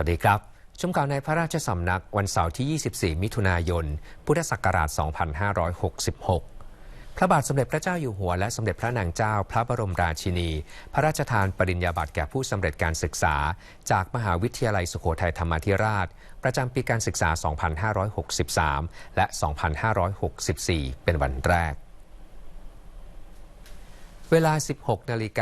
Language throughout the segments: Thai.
สวัสดีครับ ชมข่าวในพระราชสำนักวันเสาร์ที่ 24 มิถุนายน พุทธศักราช 2566 พระบาทสมเด็จพระเจ้าอยู่หัวและสมเด็จพระนางเจ้าพระบรมราชินี พระราชทานปริญญาบัตรแก่ผู้สำเร็จการศึกษา จากมหาวิทยาลัยสุโขทัยธรรมาธิราช ประจำปีการศึกษา 2563 และ 2564 เป็นวันแรก เวลา 16 นาฬิก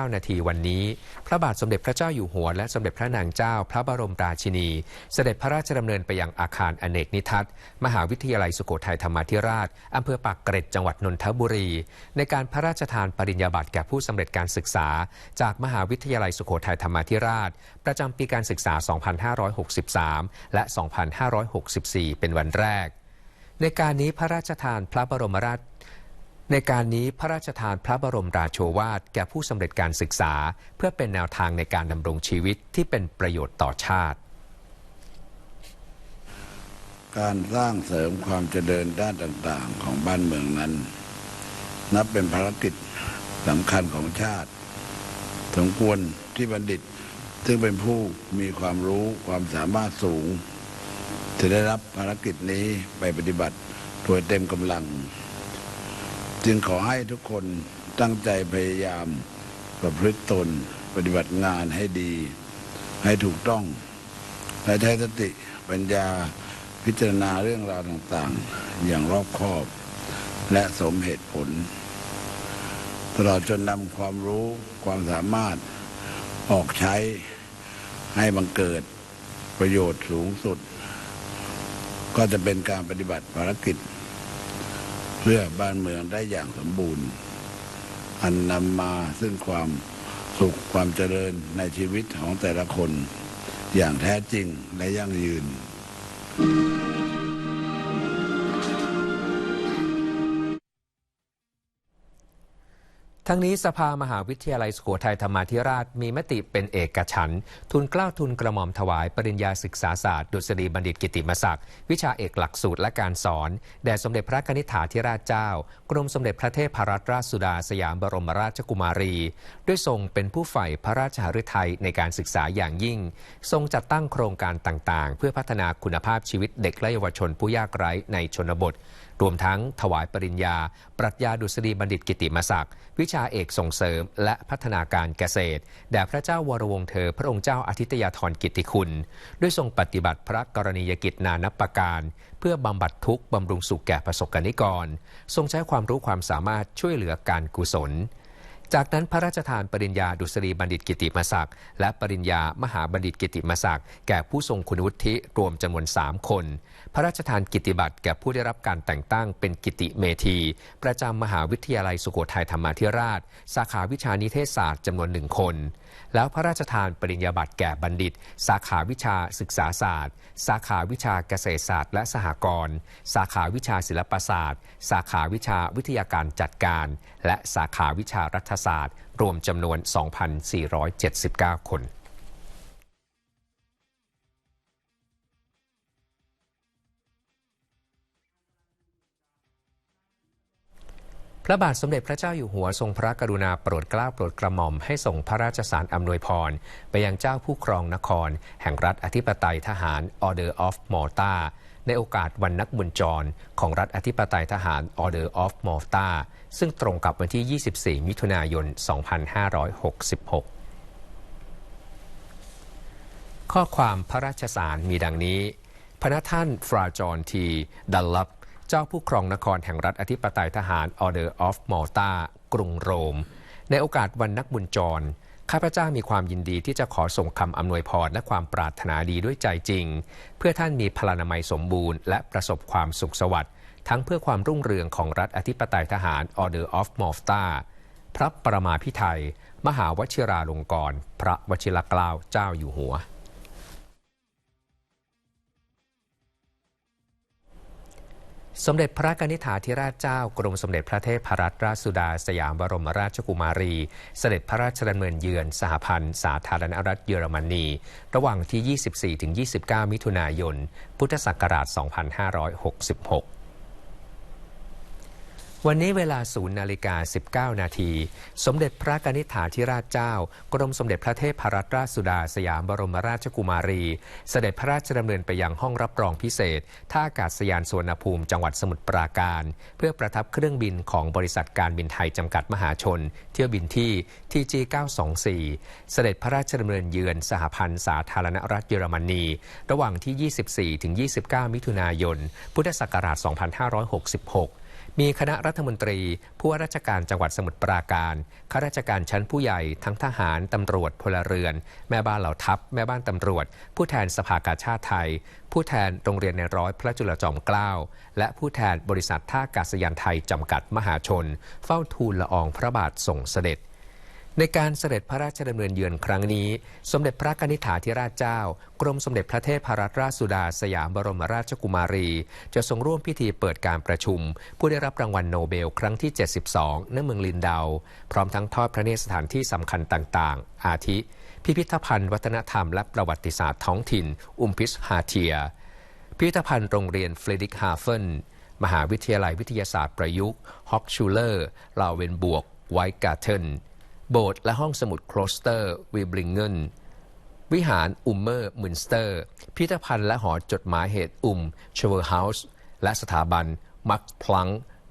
า 29 นาทีวันนี้ พระบาทสมเด็จพระเจ้าอยู่หัว และสมเด็จพระนางเจ้า พระบรมราชินี เสด็จพระราชดำเนินไปยังอาคารอเนกนิทัศน์ มหาวิทยาลัยสุโขทัยธรรมาธิราช อำเภอปากเกร็ด จังหวัดนนทบุรี ในการพระราชทานปริญญาบัตรแก่ผู้สำเร็จการศึกษา จากมหาวิทยาลัยสุโขทัยธรรมาธิราช ประจำปีการศึกษา 2563 และ 2564 เป็นวันแรก ในการนี้พระราชทานพระบรมราช ในการนี้พระราชทานพระบรมราโชวาทแก่ผู้สำเร็จการศึกษา เพื่อเป็นแนวทางในการดำรงชีวิตที่เป็นประโยชน์ต่อชาติ การสร้างเสริมความเจริญด้านต่างๆ ของบ้านเมืองนั้น นับเป็นภารกิจสำคัญของชาติสมควรที่บัณฑิต ซึ่งเป็นผู้มีความรู้ความสามารถสูง จะได้รับภารกิจนี้ไปปฏิบัติโดยเต็มกำลัง จึงขอให้ทุกคนตั้งใจพยายามประพฤติตนปฏิบัติงานให้ดี ให้ถูกต้อง และใช้สติปัญญาพิจารณาเรื่องราวต่างๆ อย่างรอบคอบ และสมเหตุผล ตลอดจนนำความรู้ความสามารถออกใช้ให้บังเกิดประโยชน์สูงสุด ก็จะเป็นการปฏิบัติภารกิจ พื่อบ้านเมืองได้อย่างสมบูรณ์ อันนำมาซึ่งความสุขความเจริญในชีวิตของแต่ละคน อย่างแท้จริงและยั่งยืน ทั้งนี้สภามหาวิทยาลัยสุโขทัยธรรมาธิราชมีมติเป็นเอกฉันทุนกล้าทุนกระหม่อมถวายปริญญาศึกษาศาสตร์ดุษฎีบัณฑิตกิติมศักดิ์วิชาเอกหลักสูตรและการสอน แด่สมเด็จพระนิธิถาธิราชเจ้า กรมสมเด็จพระเทพรัตนราชสุดาสยามบรมราชกุมารี ด้วยทรงเป็นผู้ใฝ่พระราชหฤทัยในการศึกษาอย่างยิ่ง ทรงจัดตั้งโครงการต่างๆ เพื่อพัฒนาคุณภาพชีวิตเด็กและเยาวชนผู้ยากไร้ในชนบท รวมทั้งถวายปริญญา ปรัชญาดุษฎีบัณฑิตกิติมศักดิ์วิชาเอกส่งเสริม และพัฒนาการเกษตร แด่พระเจ้าวรวงเธอ พระองค์เจ้าอาทิตยาธรกิตติคุณ ด้วยทรงปฏิบัติพระกรณียกิจนานับประการ เพื่อบำบัดทุกข์บำรุงสุขแก่ประสบกนิกร ทรงใช้ความรู้ความสามารถช่วยเหลือการกุศล จากนั้นพระราชทานปริญญาดุษฎีบัณฑิตกิติมศักดิ์และปริญญามหาบัณฑิตกิติมศักดิ์แก่ผู้ทรงคุณวุฒิรวมจำนวน 3 คน พระราชทานกิติบัตรแก่ผู้ได้รับการแต่งตั้งเป็นกิติเมธี ประจำมหาวิทยาลัยสุโขทัยธรรมาธิราช สาขาวิชานิเทศศาสตร์จำนวนหนึ่งคน แล้วพระราชทานปริญญาบัตรแก่บัณฑิต สาขาวิชาศึกษาศาสตร์ สาขาวิชาเกษตรศาสตร์ และสหกรณ์ สาขาวิชาศิลปศาสตร์ สาขาวิชาวิทยาการจัดการ และสาขาวิชารัฐศาสตร์ รวมจำนวน 2,479 คน พระบาทสมเด็จพระเจ้าอยู่หัวทรงพระกรุณาโปรดเกล้าโปรดกระหม่อมให้ส่งพระราชสารอำนวยพร ไปยังเจ้าผู้ครองนคร แห่งรัฐอธิปไตยทหาร Order of Malta ในโอกาสวันนักบุญจร ของรัฐอธิปไตยทหาร Order of Malta ซึ่งตรงกับวันที่ 24 มิถุนายน 2566 ข้อความพระราชสารมีดังนี้ พระท่านฟราจอนที ดัลลับ เจ้าผู้ครองนครแห่งรัฐอธิปไตยทหาร Order of Malta กรุงโรม ในโอกาสวันนักบุญจร ข้าพเจ้ามีความยินดีที่จะขอส่งคำอำนวยพรและความปรารถนาดีด้วยใจจริง เพื่อท่านมีพลานามัยสมบูรณ์และประสบความสุขสวัสดิ์ทั้งเพื่อความรุ่งเรืองของรัฐอธิปไตยทหาร Order of Malta พระประมาพิไทยมหาวชิราลงกรณ์พระวชิรเกล้าเจ้าอยู่หัว สมเด็จพระกนิษฐาธิราชเจ้ากรมสมเด็จพระเทพรัตนราชสุดาสยามบรมราชกุมารี เสด็จพระราชดำเนินเยือนสหพันธ์ สาธารณรัฐเยอรมนี ระหว่างที่ 24-29 มิถุนายน พุทธศักราช 2566 วันนี้เวลาศูนย์นาฬิกา 19 นาที สมเด็จพระกนิษฐาธิราชเจ้า กรมสมเด็จพระเทพรัตนราชสุดาสยามบรมราชกุมารี เสด็จพระราชดำเนินไปยังห้องรับรองพิเศษ ท่าอากาศยานสวนภูมิจังหวัดสมุทรปราการ เพื่อประทับเครื่องบินของบริษัทการบินไทยจำกัดมหาชน เที่ยวบินที่ TG 924 เสด็จพระราชดำเนินเยือนสหพันธ์สาธารณรัฐเยอรมนี ระหว่างที่ 24ถึง29 มิถุนายน พุทธศักราช 2566 มีคณะรัฐมนตรี ผู้ว่าราชการจังหวัดสมุทรปราการ ข้าราชการชั้นผู้ใหญ่ ทั้งทหาร ตำรวจ พลเรือน แม่บ้านเหล่าทัพ แม่บ้านตำรวจ ผู้แทนสภากาชาติไทย ผู้แทนโรงเรียนในร้อยพระจุลจอมเกล้า และผู้แทนบริษัทท่าอากาศยานไทยจำกัดมหาชน เฝ้าทูลละอองพระบาทส่งเสด็จ ในการเสด็จพระราชดำเนินเยือนครั้งนี้ สมเด็จพระกนิษฐาธิราชเจ้า กรมสมเด็จพระเทพรัตนราชสุดาสยามบรมราชกุมารี จะทรงร่วมพิธีเปิดการประชุม ผู้ได้รับรางวัลโนเบลครั้งที่ 72 ณ เมืองลินเดา พร้อมทั้งทอดพระเนตรสถานที่สำคัญต่างๆ อาทิ พิพิธภัณฑ์วัฒนธรรมและประวัติศาสตร์ท้องถิ่น อุมพิสฮาเทีย พิพิธภัณฑ์โรงเรียนเฟรดิกฮาเฟน มหาวิทยาลัยวิทยาศาสตร์ประยุกต์ฮอกชูเลอร์ลาเวนบวก ไวกาเทน โบสถ์และห้องสมุดโคลสเตอร์วิบลิงเกนวิหารอุมเมอร์มุนสเตอร์ พิพิธภัณฑ์และหอจดหมายเหตุอุมเชเวอร์เฮาส์และสถาบันมักพลัง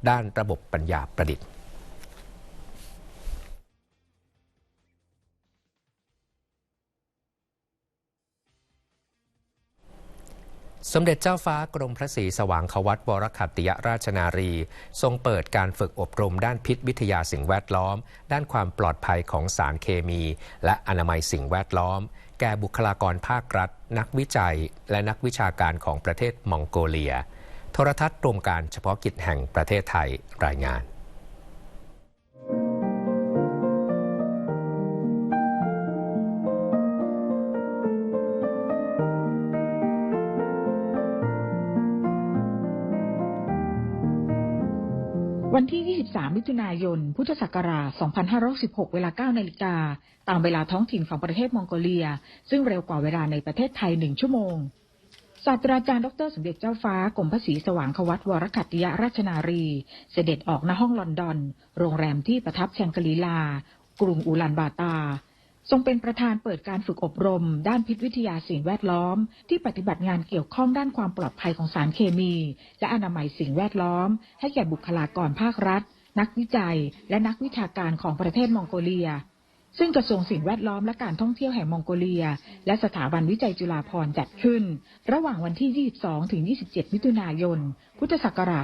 ด้านระบบปัญญาประดิษฐ์ สมเด็จเจ้าฟ้ากรมพระศรีสว่างควัตวรคัตติยราชนารี ทรงเปิดการฝึกอบรมด้านพิษวิทยาสิ่งแวดล้อม ด้านความปลอดภัยของสารเคมี และอนามัยสิ่งแวดล้อม แก่บุคลากรภาครัฐ นักวิจัย และนักวิชาการของประเทศมองโกเลีย โทรทัศน์รวมการเฉพาะกิจแห่งประเทศไทยรายงาน วันที่ 23 มิถุนายน พุทธศักราช 2516เวลา 9 นาฬิกา ตามเวลาท้องถิ่นของประเทศมองโกเลีย ซึ่งเร็วกว่าเวลาในประเทศไทย 1 ชั่วโมง ศาสตราจารย์ดรสมเด็จเจ้าฟ้ากรมพระศรีสว่างควัตวรคัตติยราชนารี เสด็จออกณห้องลอนดอน โรงแรมที่ประทับแชงกรีลา กรุงอูลันบาตา ทรงเป็นประธานเปิดการฝึกอบรม ด้านพิษวิทยาสิ่งแวดล้อม ที่ปฏิบัติงานเกี่ยวข้องด้านความปลอดภัยของสารเคมี และอนามัยสิ่งแวดล้อม ให้แก่บุคลากรภาครัฐ นักวิจัย และนักวิชาการของประเทศมองโกเลีย ซึ่งกระทรวงสิ่งแวดล้อมและการท่องเที่ยวแห่งมองโกเลีย และสถาบันวิจัยจุฬาภรณ์จัดขึ้น ระหว่างวันที่ 22 ถึง 27 มิถุนายน พุทธศักราช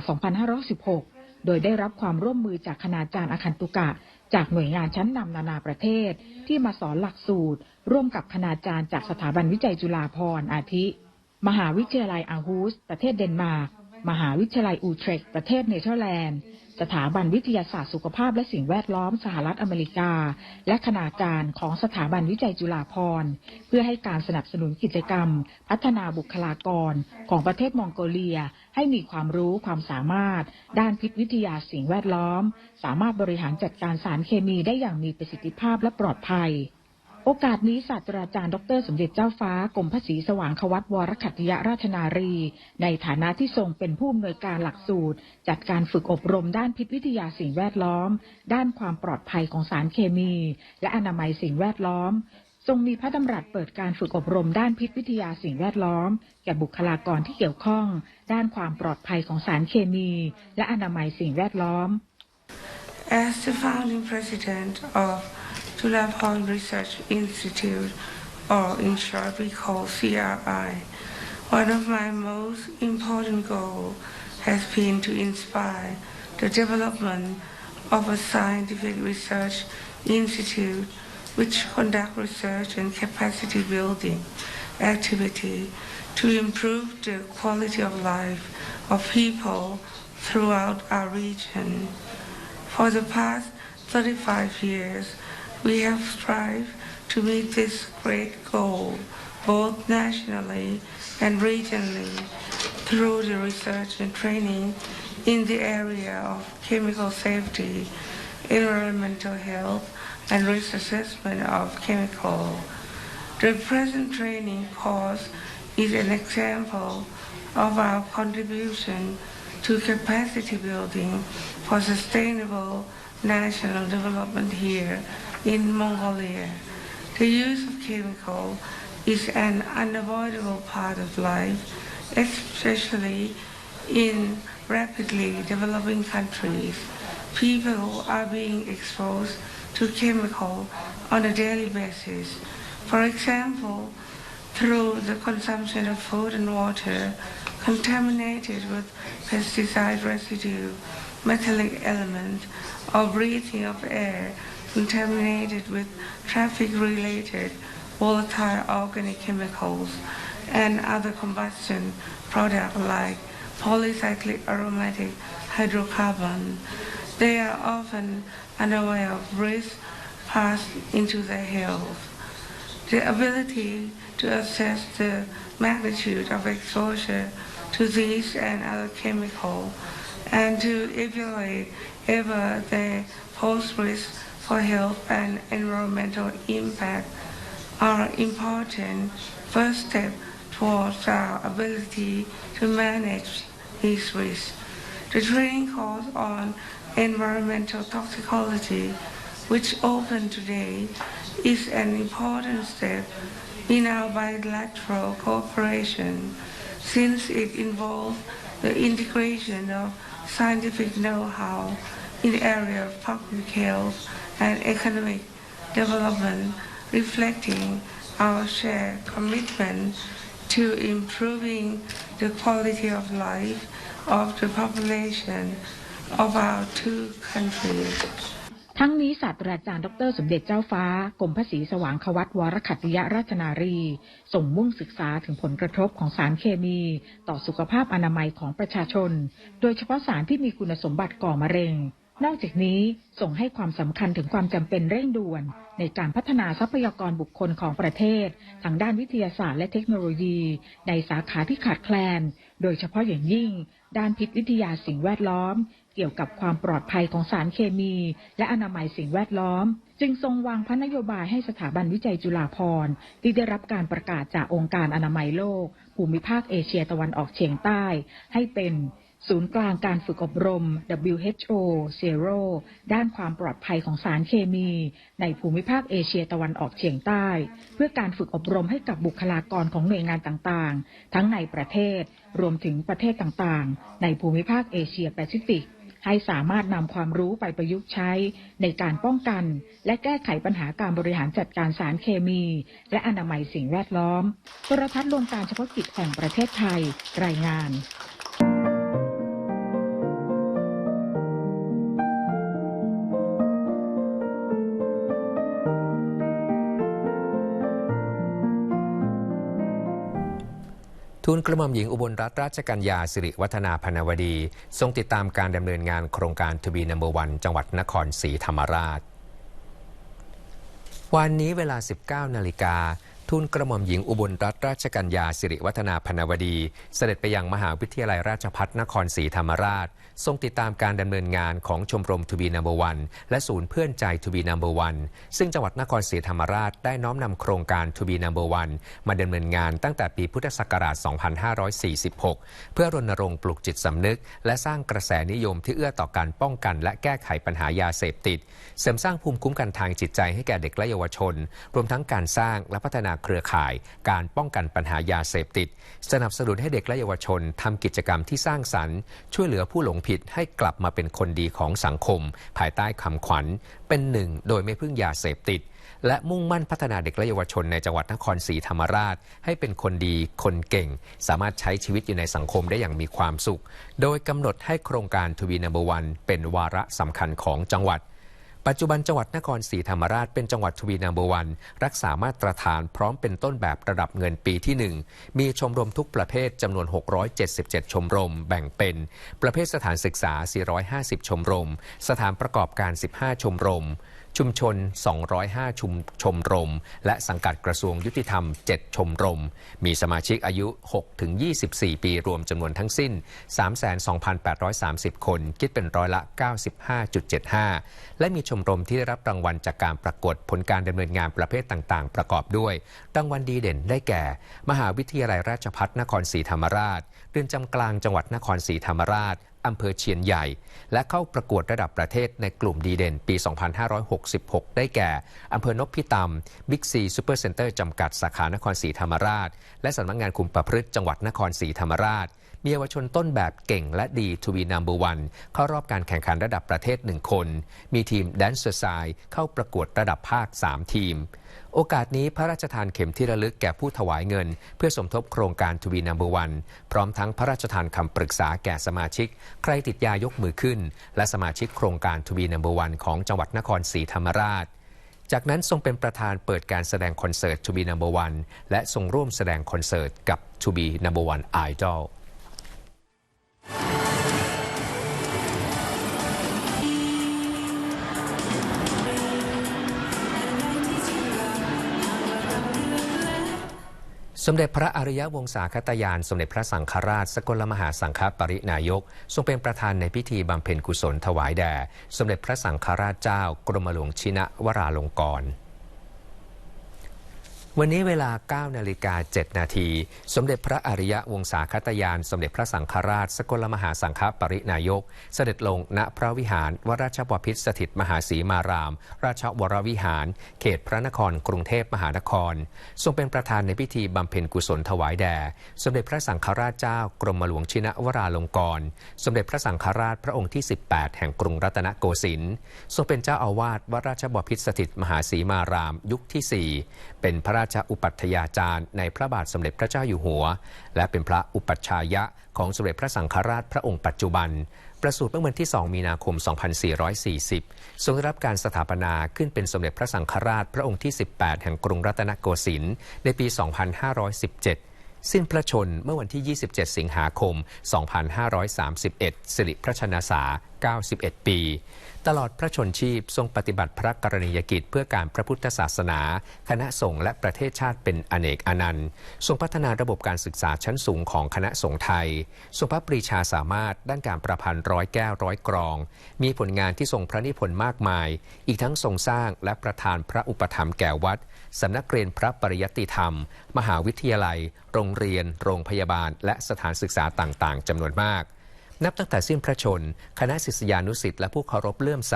2516 โดยได้รับความร่วมมือจากคณาจารย์อาคันตุกะ จากหน่วยงานชั้นนำนานาประเทศ ที่มาสอนหลักสูตร ร่วมกับคณาจารย์จากสถาบันวิจัยจุฬาภรณ์อาทิ มหาวิทยาลัยอาฮูส ประเทศเดนมาร์ก มหาวิทยาลัยอูเทรคประเทศเนเธอร์แลนด์ สถาบันวิทยาศาสตร์สุขภาพและสิ่งแวดล้อมสหรัฐอเมริกา และคณาจารย์ของสถาบันวิจัยจุฬาภรณ์เพื่อให้การสนับสนุนกิจกรรม พัฒนาบุคลากรของประเทศมองโกเลีย ให้มีความรู้ความสามารถ ด้านพิษวิทยาสิ่งแวดล้อม สามารถบริหารจัดการสารเคมีได้อย่างมีประสิทธิภาพและปลอดภัย โอกาสนี้ศาสตราจารย์ดร สมเด็จเจ้าฟ้ากรมพระศรีสว่างควัตวรคัติยราชนารี ในฐานะที่ทรงเป็นผู้อำนวยการหลักสูตร จัดการฝึกอบรมด้านพิษวิทยาสิ่งแวดล้อม ด้านความปลอดภัยของสารเคมี และอนามัยสิ่งแวดล้อม ทรงมีพระดำรัสเปิดการฝึกอบรมด้านพิษวิทยาสิ่งแวดล้อม แก่บุคลากรที่เกี่ยวข้อง ด้านความปลอดภัยของสารเคมี และอนามัยสิ่งแวดล้อม As the founding president of Tulapon Research Institute, or in short we call CRI, one of my most important goals has been to inspire the development of a scientific research institute which conduct research and capacity building activity to improve the quality of life of people throughout our region. For the past 35 years, we have strived to meet this great goal, both nationally and regionally, through the research and training in the area of chemical safety, environmental health, and risk assessment of chemical. The present training course is an example of our contribution to capacity building for sustainable national development here in Mongolia. The use of chemical is an unavoidable part of life, especially in rapidly developing countries. People are being exposed to chemical on a daily basis. For example, through the consumption of food and water contaminated with pesticide residue, metallic element, or breathing of air contaminated with traffic-related volatile organic chemicals and other combustion products like polycyclic aromatic hydrocarbon. They are often unaware of risks passed into their health. The ability to assess the magnitude of exposure to these and other chemicals and to evaluate ever they pose risk for health and environmental impact are important first step towards our ability to manage these risks. The training course on environmental toxicology, which opened today, is an important step in our bilateral cooperation since it involves the integration of scientific know-how in the area of public health and economic development, reflecting our shared commitment to improving the quality of life of the population of our two countries. ทั้งนี้ศาสตราจารย์ดร สมเด็จเจ้าฟ้ากรมพระศรีสว่างควัตวรขัตติยราชนารี ส่งมุ่งศึกษาถึงผลกระทบของสารเคมี ต่อสุขภาพอนามัยของประชาชน โดยเฉพาะสารที่มีคุณสมบัติก่อมะเร็ง นอกจากนี้ส่งให้ความสำคัญถึงความจำเป็นเร่งด่วน ในการพัฒนาทรัพยากรบุคคลของประเทศ ทางด้านวิทยาศาสตร์และเทคโนโลยี ในสาขาที่ขาดแคลน โดยเฉพาะอย่างยิ่ง ด้านพิษวิทยาสิ่งแวดล้อม เกี่ยวกับความปลอดภัยของสารเคมี และอนามัยสิ่งแวดล้อม จึงทรงวางพระนโยบายให้สถาบันวิจัยจุฬาภรณ์ที่ได้รับการประกาศจากองค์การอนามัยโลก ภูมิภาคเอเชียตะวันออกเฉียงใต้ ให้เป็น ศูนย์กลางการฝึกอบรม WHO Zero ด้านความปลอดภัยของสารเคมี ในภูมิภาคเอเชียตะวันออกเฉียงใต้ เพื่อการฝึกอบรมให้กับบุคลากรของหน่วยงานต่างๆ ทั้งในประเทศ รวมถึงประเทศต่างๆ ในภูมิภาคเอเชียแปซิฟิก ให้สามารถนำความรู้ไปประยุกต์ใช้ ในการป้องกัน และแก้ไขปัญหาการบริหารจัดการสารเคมี และอนามัยสิ่งแวดล้อมโทรทัศน์รวมการเฉพาะกิจแห่งประเทศไทย รายงาน ทูลกระหม่อมหญิงอุบลรัตนราชกัญญาสิริวัฒนาพนวดี ทรงติดตามการดำเนินงานโครงการทวีนัมเบอร์วันจังหวัดนครศรีธรรมราช วันนี้เวลา 19 นาฬิกา ทูลกระหม่อมหญิงอุบลรัตนราชกัญญาสิริวัฒนาพนวดี เสด็จไปยังมหาวิทยาลัยราชภัฏนครศรีธรรมราช ทรงติดตามการดำเนินงานของชมรมทูบีนัมเบอร์วันและศูนย์เพื่อนใจทูบีนัมเบอร์วันซึ่งจังหวัดนครศรีธรรมราชได้น้อมนำโครงการทูบีนัมเบอร์วันมาดำเนินงานตั้งแต่ปีพุทธศักราช 2546 เพื่อรณรงค์ปลุกจิตสำนึก และสร้างกระแสนิยมที่เอื้อต่อการป้องกัน และแก้ไขปัญหายาเสพติด เสริมสร้างภูมิคุ้มกันทางจิตใจให้แก่เด็กและเยาวชน รวมทั้งการสร้างและพัฒนาเครือข่าย การป้องกันปัญหายาเสพติด สนับสนุนให้เด็กและเยาวชนทำกิจกรรมที่สร้างสรรค์ ช่วยเหลือผู้หลงผิดให้กลับมาเป็นคนดีของสังคม ภายใต้คำขวัญ เป็นหนึ่งโดยไม่พึ่งยาเสพติด และมุ่งมั่นพัฒนาเด็กและเยาวชนในจังหวัดนครศรีธรรมราช ให้เป็นคนดีคนเก่ง สามารถใช้ชีวิตอยู่ในสังคมได้อย่างมีความสุข โดยกำหนดให้โครงการทวีนัมเบอร์วันเป็นวาระสำคัญของจังหวัด ปัจจุบันจังหวัดนครศรีธรรมราชเป็นจังหวัดทวีนัมเบอร์วัน รักษามาตรฐานพร้อมเป็นต้นแบบระดับเงินปีที่ 1 มีชมรมทุกประเภทจำนวน 677 ชมรม แบ่งเป็น ประเภทสถานศึกษา 450 ชมรม สถานประกอบการ 15 ชมรม ชุมชน 205 ชุมชมรม และสังกัดกระทรวงยุติธรรม 7 ชมรม มีสมาชิกอายุ 6-24 ปีรวมจำนวนทั้งสิ้น 32,830 คน คิดเป็นร้อยละ 95.75 และมีชมรมที่ได้รับรางวัลจากการประกวดผลการดำเนินงานประเภทต่าง ๆ ประกอบด้วย รางวัลดีเด่นได้แก่ มหาวิทยาลัยราชภัฏนครศรีธรรมราชเรือนจำกลางจังหวัดนครศรีธรรมราช อำเภอเชียนใหญ่ และเข้าประกวดระดับประเทศในกลุ่มดีเด่นปี 2566 ได้แก่อำเภอนพิตำบิ๊กซีซูเปอร์เซ็นเตอร์จำกัดสาขานครศรีธรรมราช และสำนักงานคุมประพฤติจังหวัดนครศรีธรรมราช มีเยาวชนต้นแบบเก่งและดีทวีนัมเบอร์วันเข้ารอบการแข่งขันระดับประเทศ 1 คน มีทีมแดนเซอร์ไซเข้าประกวดระดับภาค 3 ทีม โอกาสนี้พระราชทานเข็มที่ระลึกแก่ผู้ถวายเงิน เพื่อสมทบโครงการทวีนัมเบอร์วัน พร้อมทั้งพระราชทานคำปรึกษาแก่สมาชิก ใครติดยายกมือขึ้น และสมาชิกโครงการทวีนัมเบอร์วันของจังหวัดนครศรีธรรมราช จากนั้นทรงเป็นประธานเปิดการแสดงคอนเสิร์ต To be number one และทรงร่วมแสดงคอนเสิร์ตกับ To be number one idol สมเด็จพระอริยวงศาคตยาน สมเด็จพระสังฆราช สกลมหาสังฆปรินายก ทรงเป็นประธานในพิธีบำเพ็ญกุศลถวายแด่ สมเด็จพระสังฆราชเจ้ากรมหลวงชินะวราลงกรณ์ วันนี้เวลา 9 นาฬิกา 7 นาที สมเด็จพระอริยวงศาคตยาน สมเด็จพระสังฆราช สกลมหาสังฆปรินายก เสด็จลงณพระวิหาร วราชบพิตรสถิตมหาสีมาราม ราชวรวิหาร เขตพระนครกรุงเทพมหานคร ทรงเป็นประธานในพิธีบำเพ็ญกุศลถวายแด่ สมเด็จพระสังฆราชเจ้ากรมหลวงชินวราลงกรณสมเด็จพระสังฆราชพระองค์ที่ 18 แห่งกรุงรัตนโกสินทร์ ทรงเป็นเจ้าอาวาสวราชบพิตรสถิตมหาสีมาราม ยุคที่ 4 เป็นพระราชอุปัฏฐยาจารย์ ในพระบาทสมเด็จพระเจ้าอยู่หัว และเป็นพระอุปัชฌายะของสมเด็จพระสังฆราชพระองค์ปัจจุบัน ประสูติเมื่อวันที่ 2 มีนาคม 2440 ทรงได้รับการสถาปนาขึ้นเป็นสมเด็จพระสังฆราชพระองค์ที่ 18 แห่งกรุงรัตนโกสินทร์ในปี 2517 สิ้นพระชนเมื่อวันที่ 27 สิงหาคม 2531 สิริพระชนษา91 ปี ตลอดพระชนชีพทรงปฏิบัติพระกรณียกิจเพื่อการพระพุทธศาสนา คณะสงฆ์และประเทศชาติเป็นอเนกอนันต์ ทรงพัฒนาระบบการศึกษาชั้นสูงของคณะสงฆ์ไทย ทรงพระปรีชาสามารถด้านการประพันธ์ร้อยแก้วร้อยกรอง มีผลงานที่ทรงพระนิพนธ์มากมาย อีกทั้งทรงสร้างและประทานพระอุปถัมภ์แก่วัด สำนักเรียนพระปริยติธรรม มหาวิทยาลัย โรงเรียน โรงพยาบาล และสถานศึกษาต่างๆจำนวนมาก นับตั้งแต่สิ้นพระชน คณะศิษยานุสิตและผู้เคารพเลื่อมใส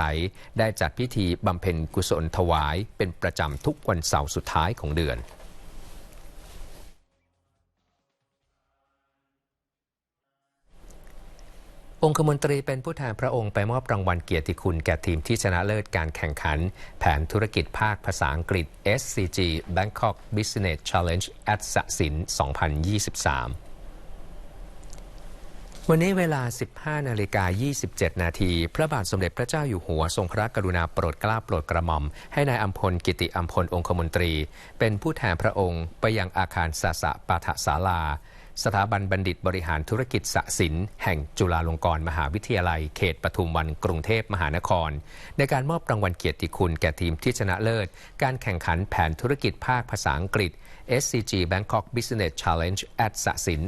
ได้จัดพิธีบำเพ็ญกุศลถวาย เป็นประจำทุกวันเสาร์สุดท้ายของเดือน องคมนตรีเป็นผู้แทนพระองค์ไปมอบรางวัลเกียรติคุณแก่ทีมที่ชนะเลิศการแข่งขัน แผนธุรกิจภาคภาษาอังกฤษ SCG Bangkok Business Challenge at สสิน 2023วันนี้เวลา 15 นาฬิกา 27 นาที พระบาทสมเด็จพระเจ้าอยู่หัว ทรงพระกรุณาโปรดเกล้าโปรดกระหม่อม ให้นายอัมพล กิติอัมพลองคมนตรี เป็นผู้แทนพระองค์ ไปยังอาคารสาสะปาฐศาลา สถาบันบัณฑิตบริหารธุรกิจสศิลป์แห่งจุฬาลงกรณ์มหาวิทยาลัย เขตปทุมวันกรุงเทพมหานคร ในการมอบรางวัลเกียรติคุณแก่ทีมที่ชนะเลิศ การแข่งขันแผนธุรกิจภาคภาษาอังกฤษ SCG Bangkok Business Challenge at สสิน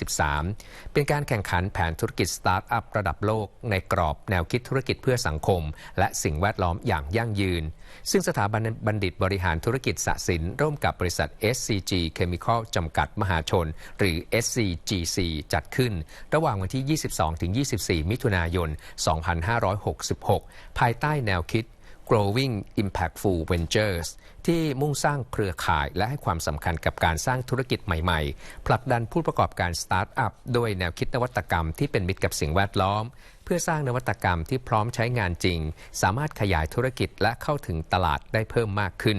2023 เป็นการแข่งขันแผนธุรกิจสตาร์ทอัพระดับโลก ในกรอบแนวคิดธุรกิจเพื่อสังคม และสิ่งแวดล้อมอย่างยั่งยืน ซึ่งสถาบันบัณฑิตบริหารธุรกิจสสิน ร่วมกับบริษัท SCG Chemical จำกัดมหาชน หรือ SCGC จัดขึ้น ระหว่างวันที่ 22-24 มิถุนายน 2566 ภายใต้แนวคิด Growing Impactful Ventures ที่มุ่งสร้างเครือข่ายและให้ความสำคัญกับการสร้างธุรกิจใหม่ ๆ ผลักดันผู้ประกอบการสตาร์ทอัพด้วยแนวคิดนวัตกรรมที่เป็นมิตรกับสิ่งแวดล้อม เพื่อสร้างนวัตกรรมที่พร้อมใช้งานจริง สามารถขยายธุรกิจและเข้าถึงตลาดได้เพิ่มมากขึ้น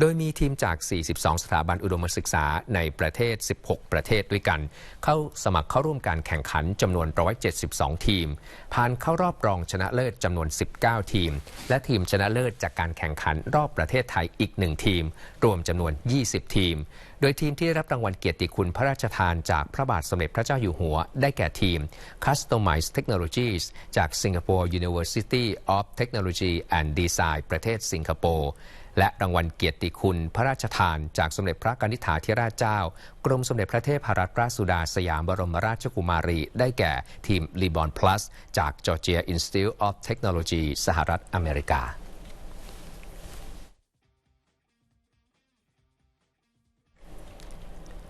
โดยมีทีมจาก 42 สถาบันอุดมศึกษาในประเทศ 16 ประเทศด้วยกัน เข้าสมัครเข้าร่วมการแข่งขันจำนวน 172 ทีม ผ่านเข้ารอบรองชนะเลิศจำนวน 19 ทีม และทีมชนะเลิศจากการแข่งขันรอบประเทศไทยอีก 1 ทีม รวมจำนวน 20 ทีม โดยทีมที่รับรางวัลเกียรติคุณพระราชทานจากพระบาทสมเด็จพระเจ้าอยู่หัว ได้แก่ทีม Customized Technologies จาก Singapore University of Technology and Design ประเทศสิงคโปร์ และรางวัลเกียรติคุณพระราชทาน จากสมเด็จพระกนิษฐาธิราชเจ้า กรมสมเด็จพระเทพรัตนราชสุดาสยามบรมราชกุมารี ได้แก่ทีมลีบอนพลัสจาก Georgia Institute of Technology สหรัฐอเมริกา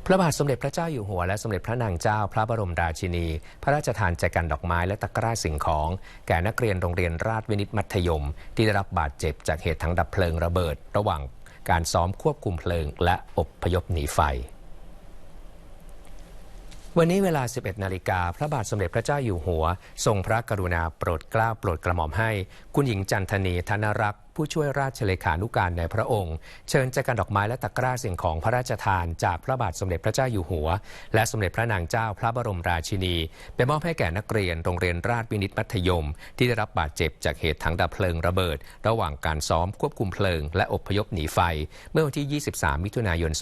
พระบาทสมเด็จพระเจ้าอยู่หัวและสมเด็จพระนางเจ้าพระบรมราชินี พระราชทานแจกันดอกไม้และตะกร้าสิ่งของ แก่นักเรียนโรงเรียนราชวินิตมัธยม ที่ได้รับบาดเจ็บจากเหตุถังดับเพลิงระเบิด ระหว่างการซ้อมควบคุมเพลิง และอบพยพหนีไฟ วันนี้เวลา 11 นาฬิกา พระบาทสมเด็จพระเจ้าอยู่หัว ทรงพระกรุณาโปรดเกล้าโปรดกระหม่อมให้ คุณหญิงจันทนีธนรักษ ผู้ช่วยราชเลขานุการในพระองค์ เชิญจักรดอกไม้และตะกร้าสิ่งของพระราชทาน จากพระบาทสมเด็จพระเจ้าอยู่หัว และสมเด็จพระนางเจ้าพระบรมราชินี ไปมอบให้แก่นักเรียนโรงเรียนราชวินิตมัธยม ที่ได้รับบาดเจ็บจากเหตุถังดับเพลิงระเบิด ระหว่างการซ้อมควบคุมเพลิง และอบพยพหนีไฟ เมื่อวันที่ 23 มิถุนายน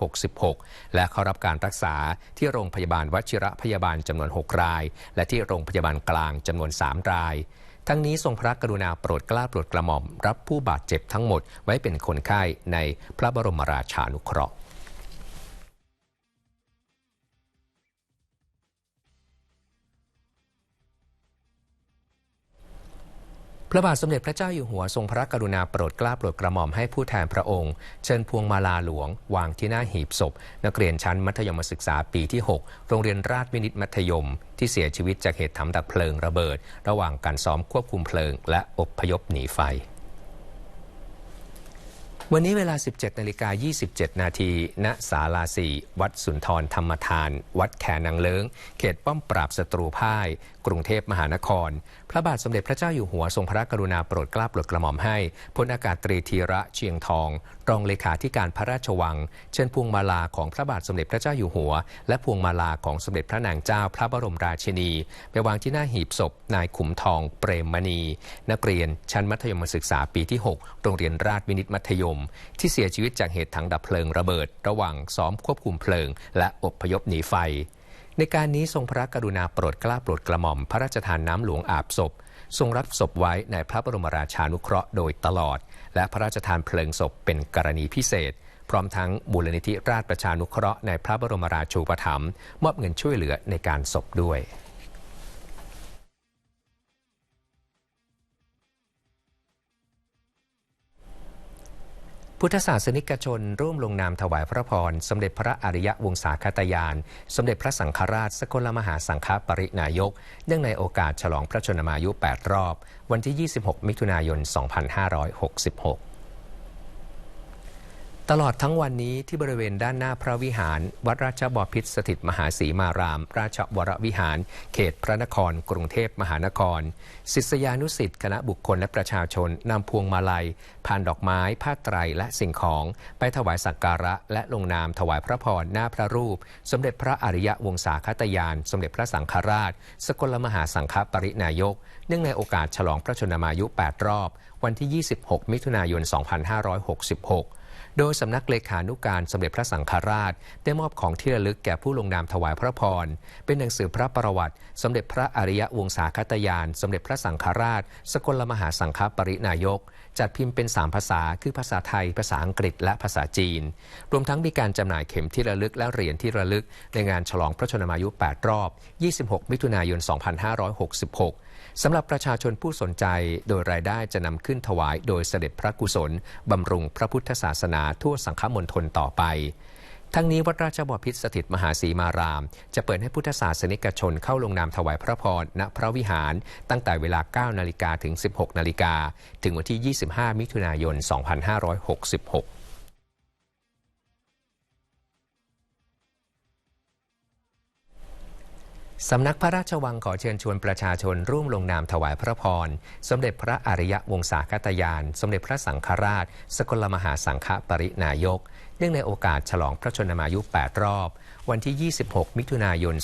2566 และเข้ารับการรักษาที่โรงพยาบาลวชิระพยาบาลจำนวน 6 ราย และที่โรงพยาบาลกลางจำนวน 3 ราย ทั้งนี้ทรงพระกรุณาโปรดกล้าโปรดกระหม่อม รับผู้บาดเจ็บทั้งหมดไว้เป็นคนไข้ในพระบรมราชานุเคราะห์ พระบาทสมเด็จพระเจ้าอยู่หัวทรงพระกรุณาโปรดเกล้าโปรดกระหม่อมให้ผู้แทนพระองค์ เชิญพวงมาลาหลวง วางที่หน้าหีบศพ นักเรียนชั้นมัธยมศึกษาปีที่ 6 โรงเรียนราชวินิตมัธยม ที่เสียชีวิตจากเหตุทำดับเพลิงระเบิด ระหว่างการซ้อมควบคุมเพลิง และอบพยพหนีไฟ วันนี้เวลา 17นาฬิกา27 นาทีณศาลาสีวัดสุนทรธรรมทาน วัดแขนางเลิง เขตป้อมปราบศัตรูพ่าย กรุงเทพมหานคร พระบาทสมเด็จพระเจ้าอยู่หัวทรงพระกรุณาโปรดเกล้าโปรดกระหม่อมให้พลอากาศตรีธีระเชียงทอง รองเลขาธิการพระราชวัง เชิญพวงมาลาของพระบาทสมเด็จพระเจ้าอยู่หัว และพวงมาลาของสมเด็จพระนางเจ้าพระบรมราชินี ไปวางที่หน้าหีบศพ นายขุมทอง เปรมมณี นักเรียนชั้นมัธยมศึกษาปีที่ 6 โรงเรียนราชวินิตมัธยมที่เสียชีวิตจากเหตุถังดับเพลิงระเบิด ระหว่างซ้อมควบคุมเพลิง และอบพยพหนีไฟ ในการนี้ทรงพระกรุณาโปรดเกล้าโปรดกระหม่อม พระราชทานน้ำหลวงอาบศพ ทรงรับศพไว้ในพระบรมราชานุเคราะห์โดยตลอด และพระราชทานเพลิงศพเป็นกรณีพิเศษ พร้อมทั้งมูลนิธิราชประชานุเคราะห์ในพระบรมราชูปถัมภ์มอบเงินช่วยเหลือในการศพด้วย พุทธศาสนิกชน ร่วมลงนามถวายพระพร สมเด็จพระอริยวงศาคตยาน สมเด็จพระสังฆราช สกลมหาสังฆปรินายก เนื่องในโอกาสฉลองพระชนมายุ 8 รอบ วันที่ 26 มิถุนายน 2566 ตลอดทั้งวันนี้ที่บริเวณด้านหน้าพระวิหาร วัดราชบพิตรสถิตมหาศรีมาราม ราชวรวิหาร เขตพระนคร กรุงเทพมหานคร ศิษยานุสิ์คณะบุคคลและประชาชนนำพวงมาลัยผ่านดอกไม้ ผ้าไตรและสิ่งของ ไปถวายสักการะ และลงนามถวายพระพรหน้าพระรูป สมเด็จพระอริยวงศาคตยาน สมเด็จพระสังฆราช สกลมหาสังฆปรินายก เนื่องในโอกาสฉลองพระชนมายุ 8 รอบ วันที่ 26 มิถุนายน 2566 โดยสำนักเลขานุการสมเด็จพระสังฆราช ได้มอบของที่ระลึกแก่ผู้ลงนามถวายพระพร เป็นหนังสือพระประวัติ สมเด็จพระอริยวงศาคตยาน สมเด็จพระสังฆราช สกลมหาสังฆปรินายก จัดพิมพ์เป็น 3 ภาษา คือภาษาไทย ภาษาอังกฤษ และภาษาจีน รวมทั้งมีการจำหน่ายเข็มที่ระลึกและเหรียญที่ระลึก ในงานฉลองพระชนมายุ 8 รอบ 26 มิถุนายน 2566 สำหรับประชาชนผู้สนใจโดยรายได้จะนำขึ้นถวายโดยเสด็จพระกุศลบำรุงพระพุทธศาสนาทั่วสังฆมณฑลต่อไปทั้งนี้วัดราชบพิตรสถิตมหาศรีมาราม จะเปิดให้พุทธศาสนิกชนเข้าลงนามถวายพระพรณพระวิหารตั้งแต่เวลา 9 นาฬิกาถึง 16 นาฬิกา ถึงวันที่ 25 มิถุนายน 2566 สำนักพระราชวังขอเชิญชวนประชาชนร่วมลงนามถวายพระพร สมเด็จพระอริยวงศาคตยาน สมเด็จพระสังฆราช สกลมหาสังฆปรินายก เนื่องในโอกาสฉลองพระชนมายุ 8 รอบ วันที่ 26 มิถุนายน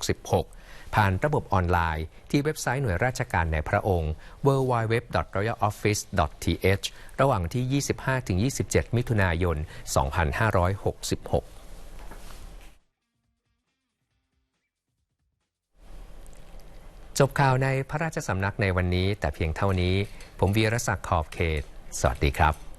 2566 ผ่านระบบออนไลน์ที่เว็บไซต์หน่วยราชการในพระองค์ www.royaloffice.th ระหว่างที่ 25-27 มิถุนายน 2566 จบข่าวในพระราชสำนักในวันนี้ แต่เพียงเท่านี้ ผมวีรศักดิ์ขอบเขต สวัสดีครับ